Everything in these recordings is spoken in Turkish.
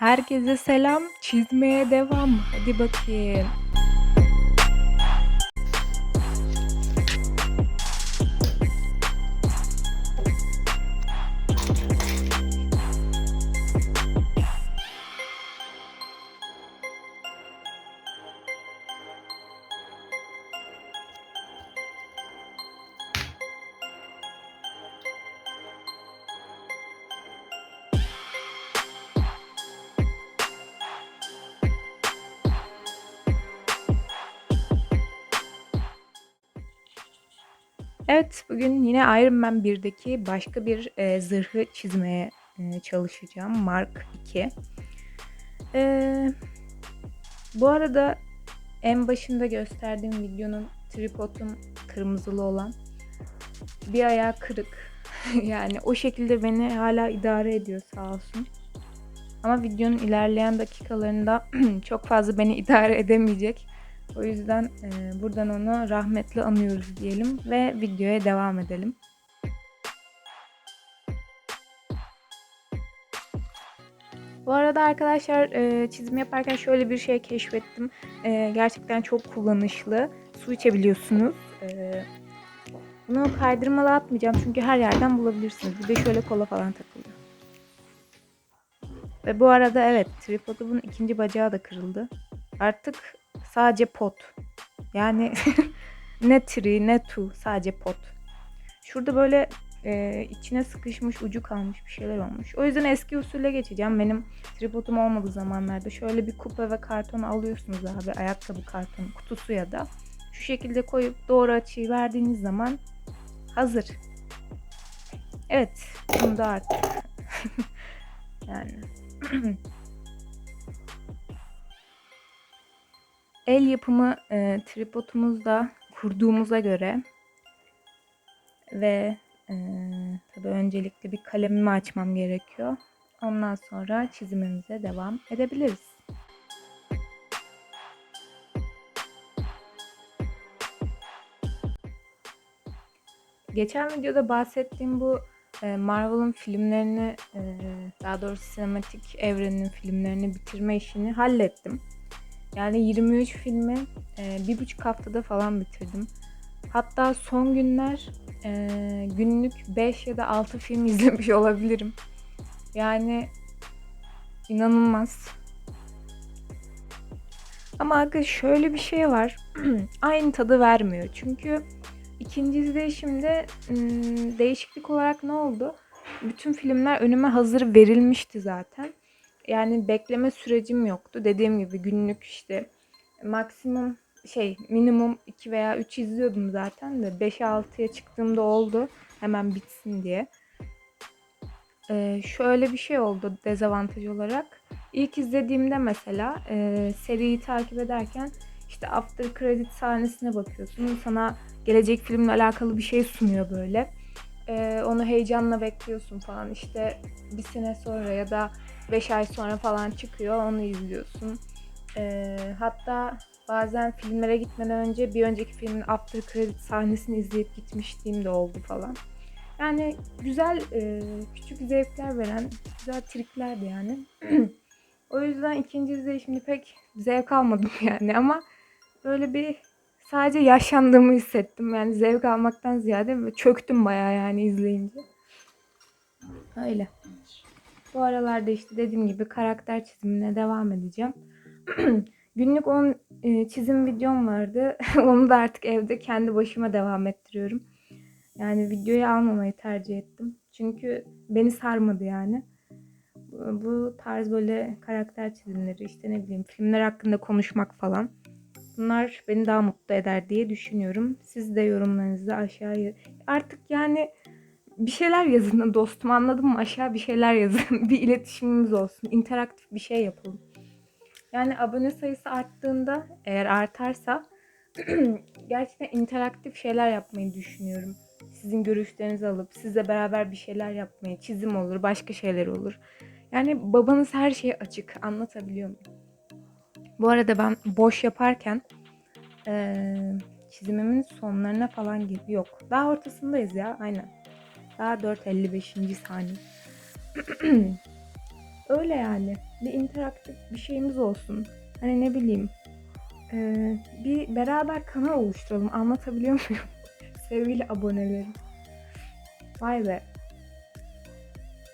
Herkese selam. Çizmeye devam. Hadi bakayım. Evet, bugün yine Iron Man 1'deki başka bir e, zırhı çizmeye e, çalışacağım. Mark 2. E, bu arada en başında gösterdiğim videonun tripodum kırmızılı olan bir ayağı kırık. yani o şekilde beni hala idare ediyor sağ olsun. Ama videonun ilerleyen dakikalarında çok fazla beni idare edemeyecek. O yüzden e, buradan onu rahmetle anıyoruz diyelim ve videoya devam edelim. Bu arada arkadaşlar e, çizim yaparken şöyle bir şey keşfettim. E, gerçekten çok kullanışlı. Su içebiliyorsunuz. E, bunu kaydırmalı atmayacağım çünkü her yerden bulabilirsiniz. Bir de şöyle kola falan takılıyor. Ve bu arada evet tripodumun ikinci bacağı da kırıldı. Artık sadece pot. Yani ne tri ne tu sadece pot. Şurada böyle e, içine sıkışmış ucu kalmış bir şeyler olmuş. O yüzden eski usule geçeceğim. Benim tripodum olmadığı zamanlarda şöyle bir kupa ve karton alıyorsunuz abi. Ayakkabı kartonu kutusu ya da. Şu şekilde koyup doğru açıyı verdiğiniz zaman hazır. Evet. Bunu da artık. yani. El yapımı e, tripodumuzda kurduğumuza göre ve e, tabii öncelikle bir kalemimi açmam gerekiyor. Ondan sonra çizimimize devam edebiliriz. Geçen videoda bahsettiğim bu e, Marvel'ın filmlerini, e, daha doğrusu sinematik evrenin filmlerini bitirme işini hallettim. Yani 23 filmi e, bir buçuk haftada falan bitirdim. Hatta son günler e, günlük 5 ya da 6 film izlemiş olabilirim. Yani inanılmaz. Ama aga şöyle bir şey var. Aynı tadı vermiyor. Çünkü ikinci izleyişimde değişiklik olarak ne oldu? Bütün filmler önüme hazır verilmişti zaten. Yani bekleme sürecim yoktu. Dediğim gibi günlük işte maksimum şey minimum 2 veya 3 izliyordum zaten de 5'e 6'ya çıktığımda oldu. Hemen bitsin diye. Ee, şöyle bir şey oldu dezavantaj olarak. İlk izlediğimde mesela e, seriyi takip ederken işte after credit sahnesine bakıyorsun. Sana gelecek filmle alakalı bir şey sunuyor böyle. Ee, onu heyecanla bekliyorsun falan. İşte bir sene sonra ya da 5 ay sonra falan çıkıyor. Onu izliyorsun. Ee, hatta bazen filmlere gitmeden önce bir önceki filmin after credit sahnesini izleyip gitmişliğim de oldu falan. Yani güzel e, küçük zevkler veren güzel triklerdi yani. o yüzden ikinci izleyişimde pek zevk almadım yani ama böyle bir sadece yaşandığımı hissettim. Yani zevk almaktan ziyade çöktüm bayağı yani izleyince. Öyle. Bu aralarda işte dediğim gibi karakter çizimine devam edeceğim. Günlük 10 e, çizim videom vardı. Onu da artık evde kendi başıma devam ettiriyorum. Yani videoyu almamayı tercih ettim. Çünkü beni sarmadı yani. Bu tarz böyle karakter çizimleri işte ne bileyim filmler hakkında konuşmak falan. Bunlar beni daha mutlu eder diye düşünüyorum. Siz de yorumlarınızı aşağıya artık yani bir şeyler yazın dostum anladın mı? Aşağı bir şeyler yazın. bir iletişimimiz olsun. interaktif bir şey yapalım. Yani abone sayısı arttığında eğer artarsa gerçekten interaktif şeyler yapmayı düşünüyorum. Sizin görüşlerinizi alıp sizle beraber bir şeyler yapmayı, çizim olur, başka şeyler olur. Yani babanız her şeye açık. Anlatabiliyor muyum? Bu arada ben boş yaparken ee, çizimimin sonlarına falan gibi yok. Daha ortasındayız ya aynen. Daha 4.55. saniye. Öyle yani. Bir interaktif bir şeyimiz olsun. Hani ne bileyim. ee, bir beraber kanal oluşturalım. Anlatabiliyor muyum? Sevgili abonelerim. Vay be.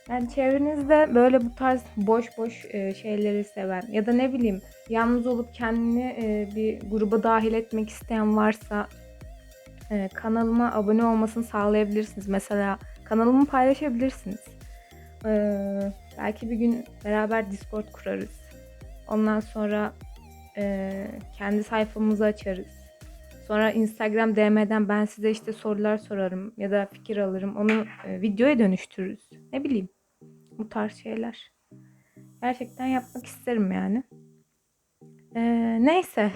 Yani çevrenizde böyle bu tarz boş boş e, şeyleri seven ya da ne bileyim yalnız olup kendini e, bir gruba dahil etmek isteyen varsa e, kanalıma abone olmasını sağlayabilirsiniz. Mesela kanalımı paylaşabilirsiniz. Ee, belki bir gün beraber Discord kurarız. Ondan sonra e, kendi sayfamızı açarız. Sonra Instagram DM'den ben size işte sorular sorarım ya da fikir alırım. Onu e, videoya dönüştürürüz. Ne bileyim. Bu tarz şeyler. Gerçekten yapmak isterim yani. Ee, neyse.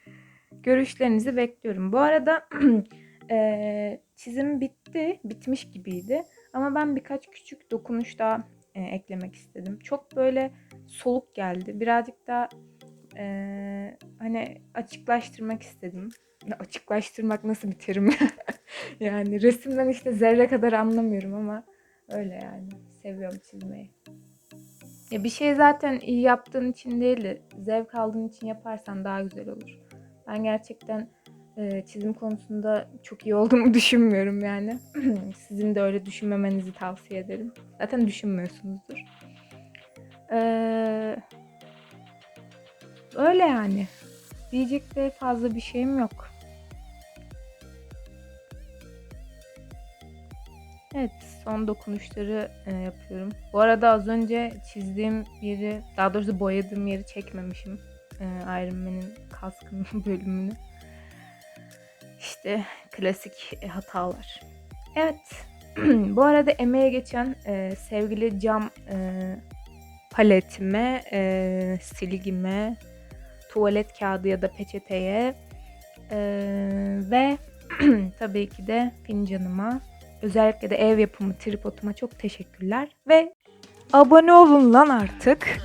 Görüşlerinizi bekliyorum. Bu arada e, çizim bitti. Bitmiş gibiydi. Ama ben birkaç küçük dokunuş daha e, eklemek istedim. Çok böyle soluk geldi. Birazcık daha e, hani açıklaştırmak istedim. Açıklaştırmak nasıl bir terim? yani resimden işte zerre kadar anlamıyorum ama öyle yani. Seviyorum çizmeyi. Ya bir şey zaten iyi yaptığın için değil de zevk aldığın için yaparsan daha güzel olur. Ben gerçekten e, çizim konusunda çok iyi olduğumu düşünmüyorum yani. Sizin de öyle düşünmemenizi tavsiye ederim. Zaten düşünmüyorsunuzdur. Ee, öyle yani. Diyecek de fazla bir şeyim yok. Evet, son dokunuşları e, yapıyorum. Bu arada az önce çizdiğim yeri, daha doğrusu boyadığım yeri çekmemişim. E, Iron Man'in kaskının bölümünü. İşte klasik e, hatalar. Evet. Bu arada emeğe geçen e, sevgili cam e, paletime, e, silgime, tuvalet kağıdı ya da peçeteye e, ve tabii ki de fincanıma özellikle de ev yapımı tripoduma çok teşekkürler ve abone olun lan artık.